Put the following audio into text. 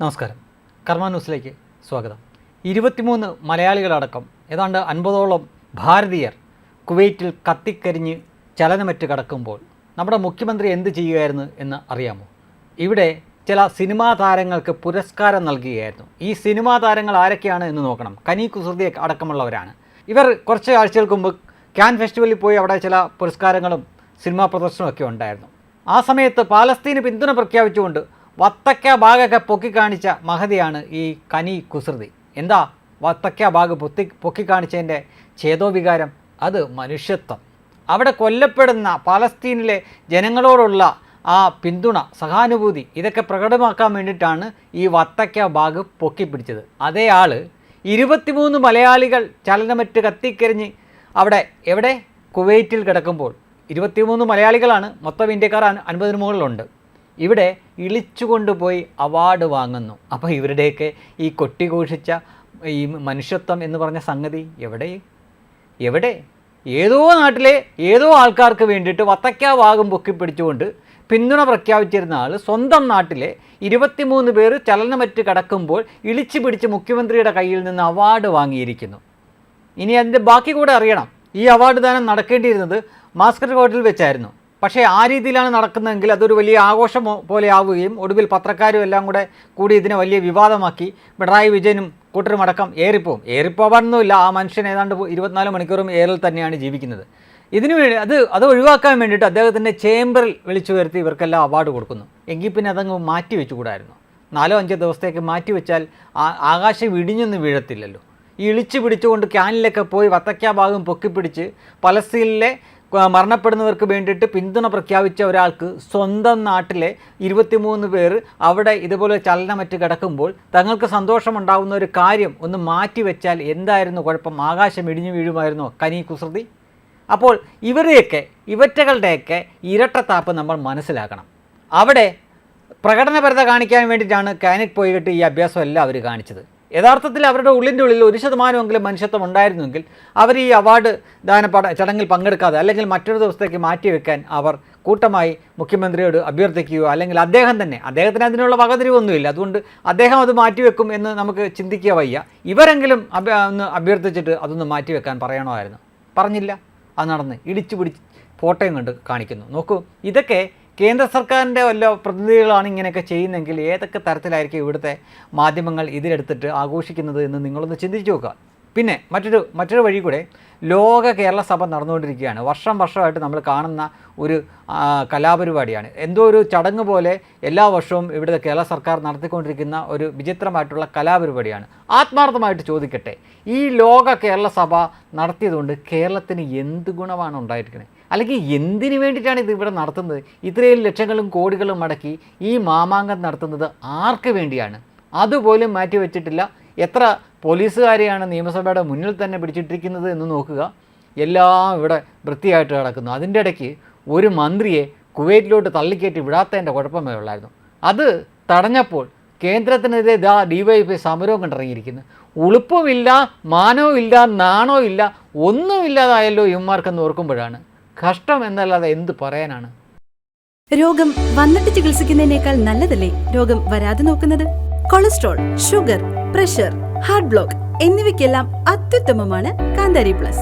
നമസ്കാരം. കർമ്മ ന്യൂസിലേക്ക് സ്വാഗതം. ഇരുപത്തിമൂന്ന് മലയാളികളടക്കം ഏതാണ്ട് അൻപതോളം ഭാരതീയർ കുവൈറ്റിൽ കത്തിക്കരിഞ്ഞ് ചലനമറ്റ് കടക്കുമ്പോൾ നമ്മുടെ മുഖ്യമന്ത്രി എന്ത് ചെയ്യുമായിരുന്നു എന്ന് അറിയാമോ? ഇവിടെ ചില സിനിമാ താരങ്ങൾക്ക് പുരസ്കാരം നൽകുകയായിരുന്നു. ഈ സിനിമാ താരങ്ങൾ ആരൊക്കെയാണ് എന്ന് നോക്കണം. കനി കുസൃതി അടക്കമുള്ളവരാണ്. ഇവർ കുറച്ച് ആഴ്ചകൾക്ക് മുമ്പ് ക്യാൻ ഫെസ്റ്റിവലിൽ പോയി അവിടെ ചില പുരസ്കാരങ്ങളും സിനിമാ പ്രദർശനവും ഒക്കെ ഉണ്ടായിരുന്നു. ആ സമയത്ത് പാലസ്തീന് പിന്തുണ പ്രഖ്യാപിച്ചുകൊണ്ട് വത്തക്ക ബാഗൊക്കെ പൊക്കിക്കാണിച്ച മഹതിയാണ് ഈ കനി കുസൃതി. എന്താ വത്തക്ക ബാഗ് പൊത്തി പൊക്കിക്കാണിച്ചതിന്റെ ഛേദോവികാരം? അത് മനുഷ്യത്വം. അവിടെ കൊല്ലപ്പെടുന്ന പാലസ്തീനിലെ ജനങ്ങളോടുള്ള ആ പിന്തുണ സഹാനുഭൂതി ഇതൊക്കെ പ്രകടമാക്കാൻ വേണ്ടിയിട്ടാണ് ഈ വത്തക്ക ബാഗ് പൊക്കിപ്പിടിച്ചത് അതേ ആൾ ഇരുപത്തിമൂന്ന് മലയാളികൾ ചലനമറ്റ് കത്തിക്കരിഞ്ഞ് അവിടെ എവിടെ? കുവൈറ്റിൽ കിടക്കുമ്പോൾ. ഇരുപത്തിമൂന്ന് മലയാളികളാണ്. മൊത്തം ഇന്ത്യക്കാർ അൻ- അൻപതിന് മുകളിലുണ്ട്. ഇവിടെ ഇളിച്ചുകൊണ്ടുപോയി അവാർഡ് വാങ്ങുന്നു. അപ്പോൾ ഇവരുടെയൊക്കെ ഈ കൊട്ടിഘോഷിച്ച ഈ മനുഷ്യത്വം എന്ന് പറഞ്ഞ സംഗതി എവിടെ? എവിടെ? ഏതോ നാട്ടിലെ ഏതോ ആൾക്കാർക്ക് വേണ്ടിയിട്ട് വത്തക്ക ഭാഗം പൊക്കി പിടിച്ചുകൊണ്ട് പിന്തുണ പ്രഖ്യാപിച്ചിരുന്ന ആൾ സ്വന്തം നാട്ടിലെ ഇരുപത്തിമൂന്ന് പേർ ചലനമറ്റ് കടക്കുമ്പോൾ ഇളിച്ചു പിടിച്ച് മുഖ്യമന്ത്രിയുടെ കയ്യിൽ നിന്ന് അവാർഡ് വാങ്ങിയിരിക്കുന്നു. ഇനി അതിന്റെ ബാക്കി കൂടെ അറിയണം. ഈ അവാർഡ് ദാനം നടക്കേണ്ടിയിരുന്നത് മാസ്കറ്റ് കോട്ടിൽ വെച്ചായിരുന്നു. പക്ഷേ ആ രീതിയിലാണ് നടക്കുന്നതെങ്കിൽ അതൊരു വലിയ ആഘോഷം പോലെ ആവുകയും ഒടുവിൽ പത്രക്കാരും എല്ലാം കൂടെ കൂടി ഇതിനെ വലിയ വിവാദമാക്കി പിണറായി വിജയനും കൂട്ടരും അടക്കം ഏറിപ്പോവും. ഏറിപ്പോവാനൊന്നുമില്ല. ആ മനുഷ്യൻ ഏതാണ്ട് ഇരുപത്തിനാല് മണിക്കൂറും ഏറിൽ തന്നെയാണ് ജീവിക്കുന്നത്. ഇതിനു വേണ്ടി അത് അത് ഒഴിവാക്കാൻ വേണ്ടിയിട്ട് അദ്ദേഹത്തിന്റെ ചേംബറിൽ വിളിച്ചു വരുത്തി ഇവർക്കെല്ലാം അവാർഡ് കൊടുക്കുന്നു. എങ്കിൽ പിന്നെ അതങ്ങ് മാറ്റി വെച്ചുകൂടായിരുന്നു. നാലോ അഞ്ചോ ദിവസത്തേക്ക് മാറ്റി വെച്ചാൽ ആകാശം ഇടിഞ്ഞൊന്നും വീഴത്തില്ലല്ലോ. ഈ ഇളിച്ചു പിടിച്ചുകൊണ്ട് ക്യാനിലൊക്കെ പോയി വത്തക്ക ഭാഗം പൊക്കിപ്പിടിച്ച് പലസ്തീനിലെ മരണപ്പെടുന്നവർക്ക് വേണ്ടിയിട്ട് പിന്തുണ പ്രഖ്യാപിച്ച ഒരാൾക്ക് സ്വന്തം നാട്ടിലെ ഇരുപത്തിമൂന്ന് പേർ അവിടെ ഇതുപോലെ ചലനമറ്റ് കിടക്കുമ്പോൾ തങ്ങൾക്ക് സന്തോഷമുണ്ടാകുന്ന ഒരു കാര്യം ഒന്ന് മാറ്റി വെച്ചാൽ എന്തായിരുന്നു കുഴപ്പം? ആകാശം ഇടിഞ്ഞു വീഴുമായിരുന്നോ? കനി കുസൃതി? അപ്പോൾ ഇവരെയൊക്കെ ഇവറ്റകളുടെയൊക്കെ ഇരട്ടത്താപ്പ് നമ്മൾ മനസ്സിലാക്കണം. അവിടെ പ്രകടനപരത കാണിക്കാൻ വേണ്ടിയിട്ടാണ് കാനറ്റ് പോയിട്ട് ഈ അഭ്യാസം എല്ലാം അവർ കാണിച്ചത്. യഥാർത്ഥത്തിൽ അവരുടെ ഉള്ളിന്റെ ഉള്ളിൽ ഒരു ശതമാനമെങ്കിലും മനുഷ്യത്വം ഉണ്ടായിരുന്നുവെങ്കിൽ അവർ ഈ അവാർഡ് ദാന ചടങ്ങിൽ പങ്കെടുക്കാതെ അല്ലെങ്കിൽ മറ്റൊരു ദിവസത്തേക്ക് മാറ്റിവെക്കാൻ അവർ കൂട്ടമായി മുഖ്യമന്ത്രിയോട് അഭ്യർത്ഥിക്കുകയോ അല്ലെങ്കിൽ അദ്ദേഹം തന്നെ അദ്ദേഹത്തിന് അതിനുള്ള വകതിരിവൊന്നുമില്ല അതുകൊണ്ട് അദ്ദേഹം അത് മാറ്റിവെക്കും എന്ന് നമുക്ക് ചിന്തിക്കുക വയ്യ. ഇവരെങ്കിലും ഒന്ന് അഭ്യർത്ഥിച്ചിട്ട് അതൊന്ന് മാറ്റിവെക്കാൻ പറയണമായിരുന്നു. പറഞ്ഞില്ല. അത് നടന്ന് ഇടിച്ചു പിടിച്ച് ഫോട്ടോയും കണ്ട് കാണിക്കുന്നു. നോക്കൂ ഇതൊക്കെ കേന്ദ്ര സർക്കാരിന്റെ വല്ല പ്രതിനിധികളാണ് ഇങ്ങനെയൊക്കെ ചെയ്യുന്നതെങ്കിൽ ഏതൊക്കെ തരത്തിലായിരിക്കും ഇവിടുത്തെ മാധ്യമങ്ങൾ ഇതിലെടുത്തിട്ട് ആഘോഷിക്കുന്നത് എന്ന് നിങ്ങളൊന്ന് ചിന്തിച്ചു നോക്കുക. പിന്നെ മറ്റൊരു മറ്റൊരു വഴി കൂടെ ലോക കേരള സഭ നടന്നുകൊണ്ടിരിക്കുകയാണ്. വർഷം വർഷമായിട്ട് നമ്മൾ കാണുന്ന ഒരു കലാപരിപാടിയാണ്. എന്തോ ഒരു ചടങ്ങ് പോലെ എല്ലാ വർഷവും ഇവിടുത്തെ കേരള സർക്കാർ നടത്തിക്കൊണ്ടിരിക്കുന്ന ഒരു വിചിത്രമായിട്ടുള്ള കലാപരിപാടിയാണ്. ആത്മാർത്ഥമായിട്ട് ചോദിക്കട്ടെ ഈ ലോക കേരള സഭ നടത്തിയതുകൊണ്ട് കേരളത്തിന് എന്ത് ഗുണമാണ് ഉണ്ടായിരിക്കുന്നത് അല്ലെങ്കിൽ എന്തിനു വേണ്ടിയിട്ടാണ് ഇത് ഇവിടെ നടത്തുന്നത്? ഇത്രയും ലക്ഷങ്ങളും കോടികളും മടക്കി ഈ മാമാങ്കം നടത്തുന്നത് ആർക്ക് വേണ്ടിയാണ്? അതുപോലും മാറ്റിവെച്ചിട്ടില്ല. എത്ര പോലീസുകാരെയാണ് നിയമസഭയുടെ മുന്നിൽ തന്നെ പിടിച്ചിട്ടിരിക്കുന്നത് എന്ന് നോക്കുക. എല്ലാം ഇവിടെ വൃത്തിയായിട്ട് കിടക്കുന്നു അതിന്റെ ഇടയ്ക്ക് ഒരു മന്ത്രിയെ കുവൈറ്റിലോട്ട് തള്ളിക്കയറ്റി വിടാത്തതിന്റെ കുഴപ്പമേ ഉള്ളായിരുന്നു. അത് തടഞ്ഞപ്പോൾ കേന്ദ്രത്തിനെതിരെ ഇതാ ഡിവൈഎഫ്ഐ സമരവും കണ്ടിറങ്ങിയിരിക്കുന്നു. ഉളുപ്പുമില്ല മാനവുമില്ല നാണവുമില്ല ഒന്നുമില്ലാതായല്ലോ ഇവന്മാർക്കെന്ന് ഓർക്കുമ്പോഴാണ്. കഷ്ടം എന്നല്ലാതെ എന്ത് പറയാനാണ്? രോഗം വന്നിട്ട് ചികിത്സിക്കുന്നതിനേക്കാൾ നല്ലതല്ലേ രോഗം വരാതെ നോക്കുന്നത്? Cholesterol sugar pressure heart block എന്നിവയ്ക്കെല്ലാം അത്യുത്തമമാണ് കാന്താരി പ്ലസ്.